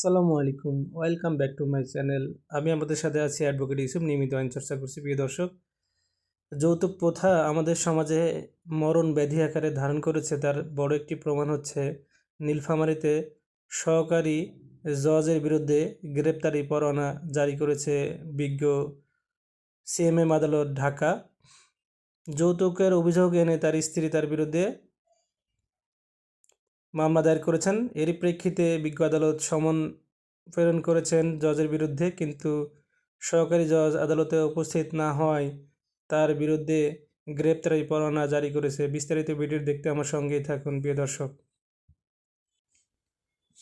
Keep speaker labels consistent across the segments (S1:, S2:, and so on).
S1: আসসালামু আলাইকুম। Welcome back to my channel আমি আমাদের সাথে আছি অ্যাডভোকেট ইউসুফ নিয়মিত আইন চর্চা করছি, প্রিয় দর্শক। যৌতুক প্রথা আমাদের সমাজে মরণ ব্যাধি আকারে ধারণ করেছে। তার বড় একটি প্রমাণ হচ্ছে নীলফামারীতে সহকারী জজের বিরুদ্ধে গ্রেপ্তারি পরোয়ানা জারি করেছে বিজ্ঞ সিএমএম আদালত ঢাকা। যৌতুকের অভিযোগ এনে তার স্ত্রী তার বিরুদ্ধে মামলা দায়ের করেছেন। এরই প্রেক্ষিতে বিজ্ঞ আদালত সমন প্রেরণ করেছেন জজের বিরুদ্ধে, কিন্তু সহকারী জজ আদালতে উপস্থিত না হওয়ায় তার বিরুদ্ধে গ্রেপ্তারি পরোয়ানা জারি করেছে। বিস্তারিত ভিডিও দেখতে আমার সঙ্গেই থাকুন, প্রিয় দর্শক।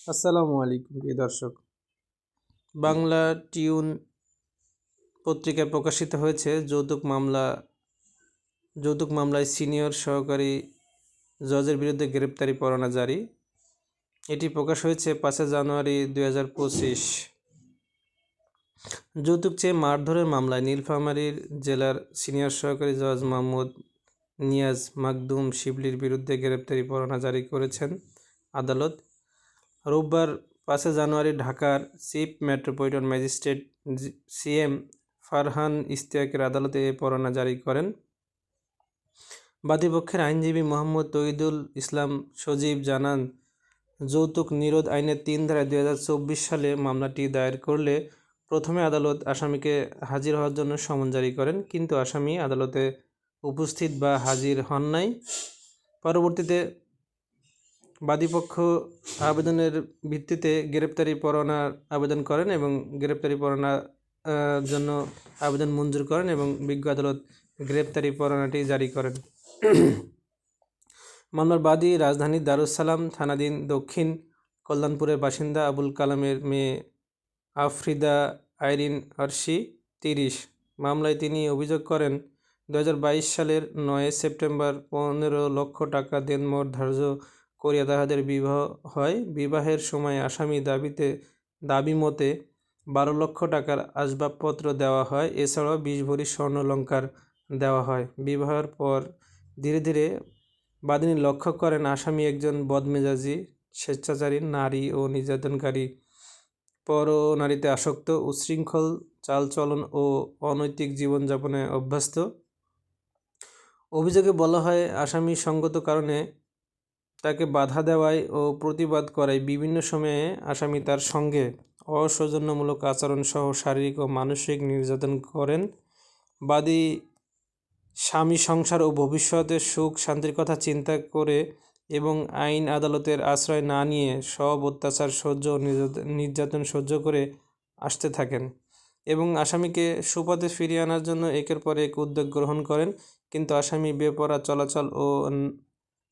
S1: আসসালামু আলাইকুম, প্রিয় দর্শক। বাংলা টিউন পত্রিকায় প্রকাশিত হয়েছে যৌতুক মামলা, যৌতুক মামলায় সিনিয়র সহকারী জজের বিরুদ্ধে গ্রেপ্তারি পরোয়ানা জারি। এটি প্রকাশ হয়েছে পাঁচই জানুয়ারি দুই হাজার পঁচিশ। যৌতুক চেয়ে মারধরের মামলায় নীলফামারীর জেলার সিনিয়র সহকারী জজ মাহমুদ নিয়াজ মাকদুম শিবলির বিরুদ্ধে গ্রেপ্তারি পরোয়ানা জারি করেছেন আদালত। রোববার পাঁচই জানুয়ারি ঢাকার chief metropolitan magistrate CM Farhan ইস্তিয়াকের আদালতে এ পরোয়ানা জারি করেন। বাদীপক্ষের আইনজীবী মোহাম্মদ তৈদুল ইসলাম সজীব জানান, যৌতুক নিরোধ আইনের তিন ধারায় দুই হাজার চব্বিশ সালে মামলাটি দায়ের করলে প্রথমে আদালত আসামিকে হাজির হওয়ার জন্য সমন জারি করেন, কিন্তু আসামি আদালতে উপস্থিত বা হাজির হন নাই। পরবর্তীতে বাদীপক্ষ আবেদনের ভিত্তিতে গ্রেপ্তারি পরোয়ানার আবেদন করেন এবং গ্রেপ্তারি পরোয়ানা জন্য আবেদন মঞ্জুর করেন এবং বিজ্ঞ আদালত গ্রেপ্তারি পরোয়ানাটি জারি করেন। মামলার বাদী রাজধানীর দারুসালাম থানাধীন দক্ষিণ কল্যাণপুরের বাসিন্দা আবুল কালামের মেয়ে আফ্রিদা আইরিন আরশি তিরিশ। মামলায় তিনি অভিযোগ করেন দু হাজার বাইশ সালের নয় সেপ্টেম্বর পনেরো লক্ষ টাকা দেনমোর ধার্য করিয়া তাহাদের বিবাহ হয়। বিবাহের সময় আসামি দাবিতে, দাবি মতে বারো লক্ষ টাকার আসবাবপত্র দেওয়া হয়। এছাড়াও বিশ ভরি স্বর্ণলঙ্কার দেওয়া হয়। বিবাহের পর ধীরে ধীরে বাদিনী লক্ষ্য করেন আসামি একজন বদমেজাজি, স্বেচ্ছাচারী নারী ও নির্যাতনকারী। পর নারীতে আসক্ত, উচ্ছৃঙ্খল, চালচলন ও অনৈতিক জীবনযাপনে অভ্যস্ত। অভিযোগে বলা হয়, আসামি সঙ্গত কারণে তাকে বাধা দেওয়ায় ও প্রতিবাদ করায় বিভিন্ন সময়ে আসামি তার সঙ্গে অসৌজন্যমূলক আচরণ সহ শারীরিক ও মানসিক নির্যাতন করেন। বাদী স্বামী, সংসার ও ভবিষ্যতের সুখ, শান্তির কথা চিন্তা করে এবং আইন আদালতের আশ্রয় না নিয়ে সব অত্যাচার সহ্য ও নির্যাতন সহ্য করে আসতে থাকেন এবং আসামিকে সুপথে ফিরিয়ে আনার জন্য একের পর এক উদ্যোগ গ্রহণ করেন। কিন্তু আসামি বেপরা চলাচল ও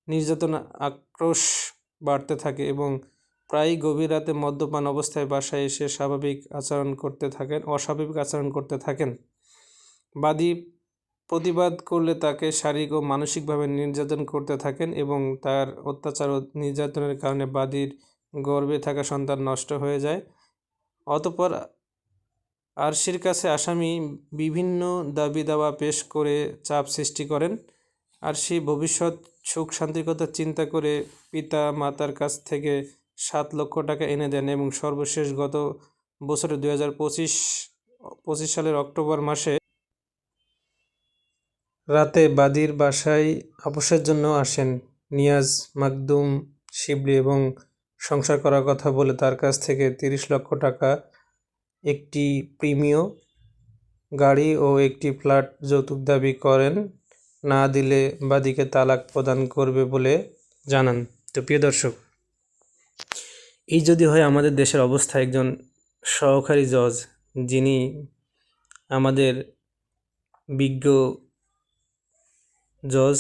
S1: নির্যাতন আক্রোশ বাড়তে থাকে এবং প্রায়ই গভীর রাতে মদ্যপান অবস্থায় বাসায় এসে স্বাভাবিক আচরণ করতে থাকেন, অস্বাভাবিক আচরণ করতে থাকেন। বাদী প্রতিবাদ করলে তাকে শারীরিক ও মানসিকভাবে নির্যাতন করতে থাকেন এবং তার অত্যাচার ও নির্যাতনের কারণে বাদীর গর্ভে থাকা সন্তান নষ্ট হয়ে যায়। অতপর আরশির কাছে আসামি বিভিন্ন দাবি দাওয়া পেশ করে চাপ সৃষ্টি করেন। আরশি ভবিষ্যৎ সুখ শান্তির কথা চিন্তা করে পিতা মাতার কাছ থেকে সাত লক্ষ টাকা এনে দেন এবং সর্বশেষ গত বছরের দু হাজার পঁচিশ পঁচিশ সালের অক্টোবর মাসে রাতে বাদীর বাসায় আপোষের জন্য আসেন নিয়াজ, মাকদুম, শিবলি এবং সংসার করার কথা বলে তার কাছ থেকে তিরিশ লক্ষ টাকা, একটি প্রিমিয় গাড়ি ও একটি ফ্ল্যাট যৌতুক দাবি করেন। না দিলে বাদীকে তালাক প্রদান করবে বলে জানান। তো প্রিয় দর্শক, এই যদি হয় আমাদের দেশের অবস্থা, একজন সহকারী জজ যিনি আমাদের বিজ্ঞ জজ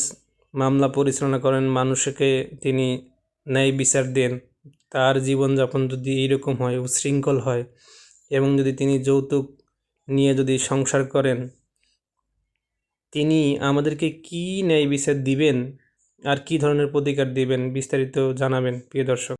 S1: মামলা পরিচালনা করেন, মানুষকে তিনি ন্যায় বিচার দেন। তার জীবনযাপন যদি এইরকম হয়, উশৃঙ্খল হয় এবং যদি তিনি যৌতুক নিয়ে যদি সংসার করেন, তিনি আমাদেরকে কি ন্যায় বিচার দিবেন আর কি ধরনের প্রতিকার দিবেন বিস্তারিত জানাবেন, প্রিয় দর্শক।